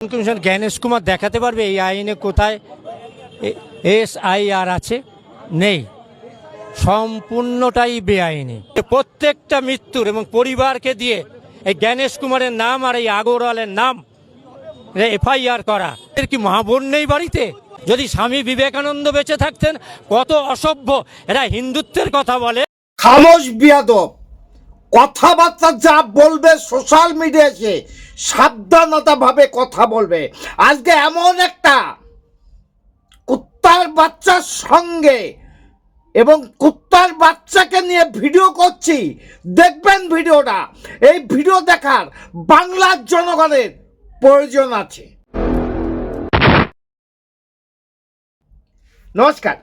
Commission Gyanesh Kumar দেখাতে পারবে এই আইনে কোথায়? এস আই আর আছে? নেই। সম্পূর্ণটাই বেআইনি। প্রত্যেকটা মৃত্যুর এবং পরিবারকে দিয়ে এই জ্ঞানেশ কুমারের নাম আর এই আগরওয়ালের নাম এফআইআর করা। এর কি মা বোন নেই বাড়িতে? যদি স্বামী বিবেকানন্দ বেঁচে থাকতেন, কত অসভ্য। এরা হিন্দুত্বের কথা বলে। খামোশ বিয়াদব। কথাবার্তা যা বলবে সোশ্যাল মিডিয়াতে সাবধানতা ভাবে কথা বলবে। আজকে এমন একটা কুত্তার বাচ্চার সঙ্গে এবং কুত্তার বাচ্চাকে নিয়ে ভিডিও করছি। দেখবেন ভিডিওটা। এই ভিডিও দেখার বাংলার জনগণের প্রয়োজন আছে। নমস্কার।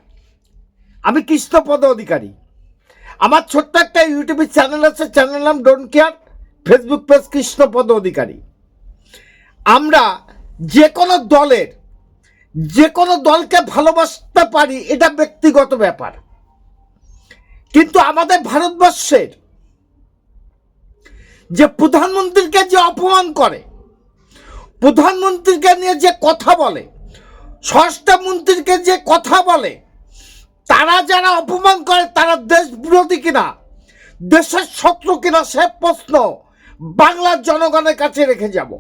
আমি কৃষ্ণপদ অধিকারী। আমার ছোট্ট একটা ইউটিউবের চ্যানেল আছে চ্যানেল নাম don't care Facebook page Krishnapada Adhikari. আমরা যে কোনো দলের যে কোনো দলকে ভালোবাসতে পারি, এটা ব্যক্তিগত ব্যাপার। কিন্তু আমাদের ভারতবর্ষের যে প্রধানমন্ত্রীকে যে অপমান করে, প্রধানমন্ত্রীকে নিয়ে যে কথা বলে, স্বরাষ্ট্রমন্ত্রীকে যে কথা বলে তারা যারা অপমান করে, তারা দেশ বিরোধী কিনা? দেশের শত্রু কিনা, সে প্রশ্ন বাংলার জনগণের কাছে রেখে যাব।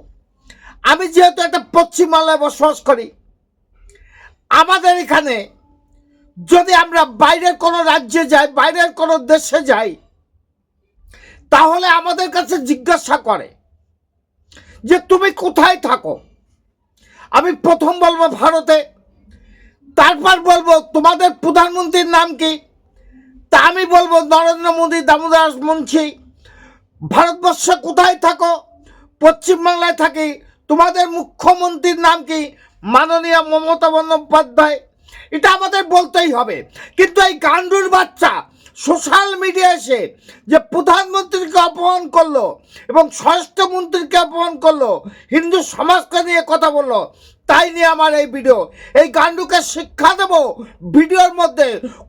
আমি যেহেতু একটা পশ্চিমবাংলায় বসবাস করি, আমাদের এখানে যদি আমরা বাইরের কোনো রাজ্যে যাই, বাইরের কোনো দেশে যাই, তাহলে আমাদের কাছে জিজ্ঞাসা করে যে তুমি কোথায় থাকো? আমি প্রথম বলব ভারতে। তারপর বলব, তোমাদের প্রধানমন্ত্রীর নাম কি? তা আমি বলব, নরেন্দ্র মোদী, দামোদর মুন্সি। ভারতবর্ষে কোথায় থাকো? পশ্চিমবাংলায় থাকি। তোমাদের মুখ্যমন্ত্রীর নাম কি? মাননীয় মমতা বন্দ্যোপাধ্যায়। এটা আমাদের বলতেই হবে। কিন্তু এই গান্ডুর বাচ্চা সোশ্যাল মিডিয়া এসে যে প্রধানমন্ত্রীকে অপমান করল এবং স্বরাষ্ট্রমন্ত্রীকে অপমান করল, হিন্দু সমাজকে নিয়ে কথা বলল তাই নিয়ে আমার এই ভিডিও এই গান্ডুকে শিক্ষা দেব। ভিডিওর মধ্যে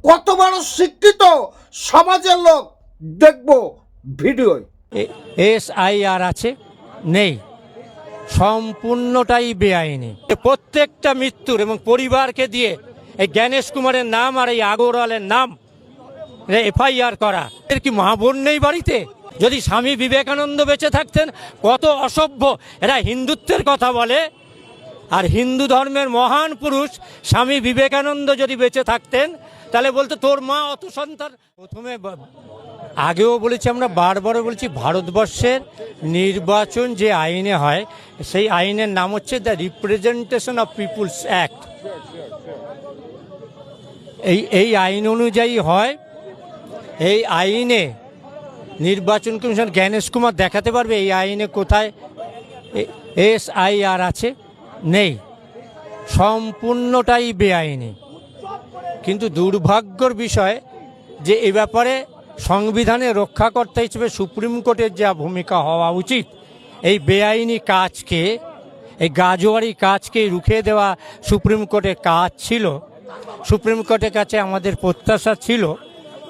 কত বড় শিক্ষিত সমাজের লোক দেখব ভিডিওয়। এস আই আর আছে? নেই। সম্পূর্ণটাই বেআইনি। প্রত্যেকটা মৃত্যুর এবং পরিবারকে দিয়ে এই জ্ঞানেশ কুমারের নাম আর এই আগরওয়ালের নাম এফআইআর করা। এর কি মা নেই বাড়িতে? যদি স্বামী বিবেকানন্দ বেঁচে থাকতেন, কত অসভ্য। এরা হিন্দুত্বের কথা বলে। আর হিন্দু ধর্মের মহান পুরুষ স্বামী বিবেকানন্দ যদি বেঁচে থাকতেন, তাহলে বলতো তোর মা অত সন্তান। প্রথমে আগেও বলেছি আমরা বারবার বলছি, ভারতবর্ষের নির্বাচন যে আইনে হয়, সেই আইনের নাম হচ্ছে the representation of people's act এই এই আইন অনুযায়ী হয়, এই আইনে নির্বাচন কমিশন জ্ঞানেশ কুমার দেখাতে পারবে এই আইনে কোথায় এস আই আর আছে। নেই। সম্পূর্ণটাই বেআইনি। কিন্তু দুর্ভাগ্যর বিষয় যে এ ব্যাপারে সংবিধানে রক্ষাকর্তা হিসেবে সুপ্রিম কোর্টের যা ভূমিকা হওয়া উচিত, এই বেআইনি কাজকে, এই গাজোয়ারি কাজকে রুখে দেওয়া সুপ্রিম কোর্টের কাজ ছিল। সুপ্রিম কোর্টের কাছে আমাদের প্রত্যাশা ছিল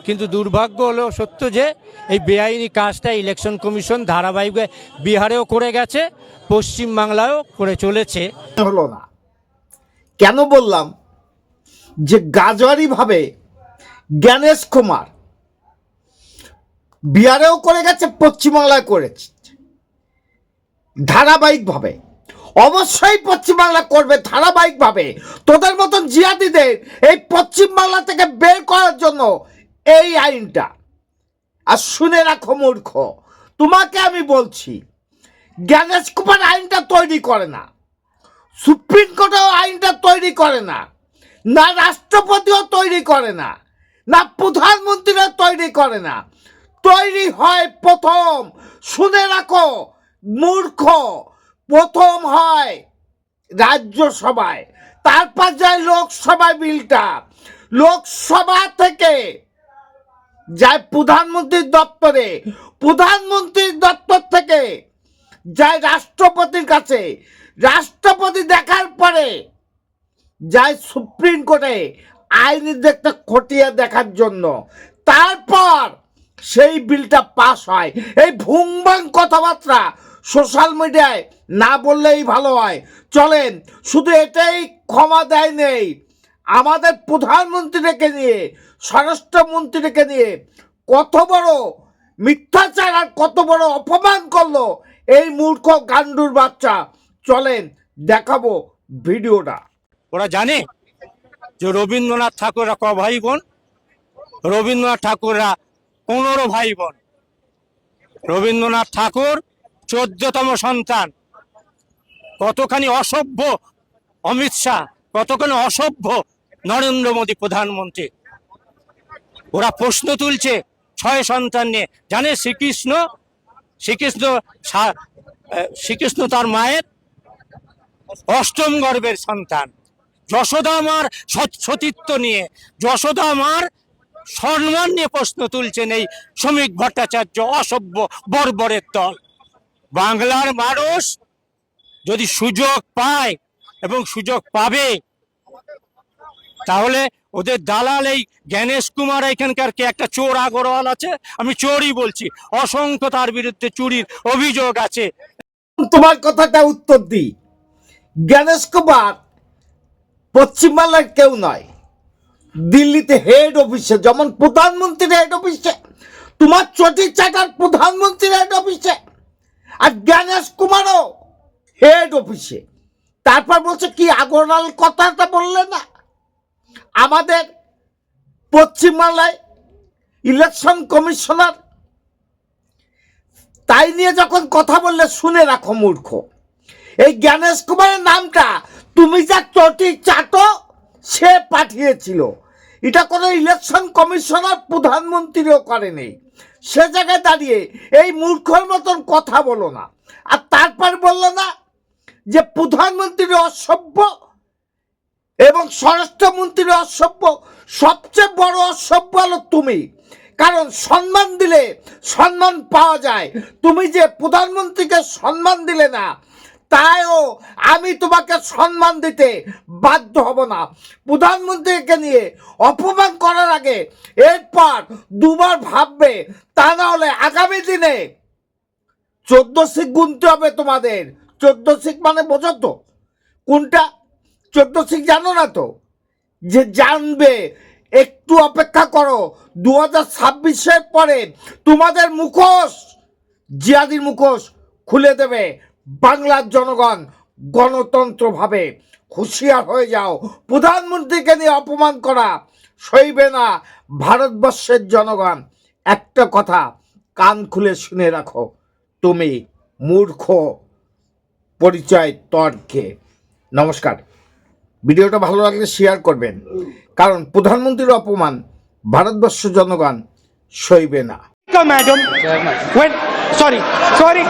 কিন্তু দুর্ভাগ্য হলো সত্য যে এই বেআইনি কাজটা ইলেকশন কমিশন ধারাবাহিক বিহারেও করে গেছে পশ্চিমবাংলায়ও করে চলেছে। হলো না। কেন বললাম যে গাজোয়ারি ভাবে জ্ঞানেশ কুমার বিহারেও করে গেছে পশ্চিমবাংলায় করেছে। ধারাবাহিকভাবে। অবশ্যই পশ্চিমবাংলা করবে ধারাবাহিকভাবে। তোদের মতন জিয়াদিদের এই পশ্চিমবাংলা থেকে বের করার জন্য এই আইনটা। আর শুনে রাখো মূর্খ, তোমাকে আমি বলছি জ্ঞানেশ কুমার আইনটা তৈরি করে না, সুপ্রিম কোর্টেও আইনটা তৈরি করে না না রাষ্ট্রপতিও তৈরি করে না না প্রধানমন্ত্রীরা তৈরি করে না। তৈরি হয় প্রথম, শুনে রাখো মূর্খ, প্রথম হয় রাজ্যসভায়, তারপর যায় লোকসভায় বিলটা। লোকসভা থেকে যায় প্রধানমন্ত্রীর দপ্তরে, প্রধানমন্ত্রীর দপ্তর থেকে যায় রাষ্ট্রপতির কাছে। রাষ্ট্রপতি দেখার পরে যায় সুপ্রিম কোর্টে আইনি দেখতে খতিয়ে দেখার জন্য। তারপর সেই বিলটা পাস হয়। এই ভুংবাং কথাবার্তা সোশ্যাল মিডিয়ায় না বললেই ভালো হয়। চলেন, শুধু এটাই ক্ষমা দেয় নেই। আমাদের প্রধানমন্ত্রীকে নিয়ে স্বরাষ্ট্রমন্ত্রীকে নিয়ে কত বড় মিথ্যাচার আর কত বড় অপমান করল এই মূর্খ গান্ডুর বাচ্চা। চলেন দেখাবো ভিডিওটা। ওরা জানে যে রবীন্দ্রনাথ ঠাকুররা ক ভাই বোন? রবীন্দ্রনাথ ঠাকুররা পনেরো ভাই বোন। রবীন্দ্রনাথ ঠাকুর চোদ্দতম সন্তান। কতখানি অসভ্য অমিত শাহ, কতখানি অসভ্য নরেন্দ্র মোদী প্রধানমন্ত্রী। ওরা প্রশ্ন তুলছে, ছয় সন্তান নিয়ে। জানে শ্রীকৃষ্ণ? শ্রীকৃষ্ণ শ্রীকৃষ্ণ তার মায়ের অষ্টম গর্ভের সন্তান। যশোদা মার সতীত্ব নিয়ে। যশোদা মার সম্মান নিয়ে প্রশ্ন তুলছেন এই শ্রমিক ভট্টাচার্য অসভ্য বর্বরের দল। বাংলার মানুষ যদি সুযোগ পায় এবং সুযোগ পাবে তাহলে ওদের দালাল এই জ্ঞানেশ কুমার এখানকার কে? একটা চোর আগরওয়াল আছে, আমি চোরই বলছি। অসংখ্য তার বিরুদ্ধে চুরির অভিযোগ আছে। তোমার কথাটা উত্তর দিই। জ্ঞানেশ কুমার পশ্চিমবাংলার কেউ নয়। দিল্লিতে হেড অফিসে যেমন প্রধানমন্ত্রীর হেড অফিসে তোমার চটি চাটার প্রধানমন্ত্রীর হেড অফিসে আর জ্ঞানেশ কুমারও হেড অফিসে তারপর বলছে কি, আগরওয়াল কথাটা বললে না? আমাদের পশ্চিমবাংলায় ইলেকশন কমিশনার তাই নিয়ে যখন কথা বললে শুনে রাখো মূর্খ। এই জ্ঞানেশ কুমারের নামটা তুমি যা চটি চাটো, সে পাঠিয়েছিল। এটা কোনো ইলেকশন কমিশনার প্রধানমন্ত্রীও করেনি। সে জায়গায় দাঁড়িয়ে এই মূর্খর মতন কথা বলো না। আর তারপর বলল না যে প্রধানমন্ত্রীর অসভ্য এবং স্বরাষ্ট্রমন্ত্রীর অসভ্য, সবচেয়ে বড় অসভ্য হলো তুমি। কারণ সম্মান দিলে সম্মান পাওয়া যায়। তুমি যে প্রধানমন্ত্রীকে সম্মান দিলে না, তাইও আমি তোমাকে সম্মান দিতে বাধ্য হব না। প্রধানমন্ত্রীকে নিয়ে অপমান করার আগে এরপর দুবার ভাববে, তা না হলে আগামী দিনে চোদ্দ শিখ গুনতে হবে তোমাদের। চোদ্দ শিখ মানে বোঝো তো। কোনটা? চোদ্দ শিখ জানো না তো? যে জানবে, একটু অপেক্ষা করো দু হাজার ছাব্বিশের পরে তোমাদের মুখোশ, জিয়াদির মুখোশ খুলে দেবে বাংলার জনগণ গণতন্ত্রভাবে। হুঁশিয়ার হয়ে যাও। প্রধানমন্ত্রীকে নিয়ে অপমান করা সইবে না ভারতবর্ষের জনগণ। একটা কথা কান খুলে শুনে রাখো, তুমি মূর্খ, পরিচয় তর্কে। নমস্কার। ভিডিওটা ভালো লাগলে শেয়ার করবেন। কারণ প্রধানমন্ত্রীর অপমান ভারতবর্ষ জনগণ সইবে না। Madam sorry sorry.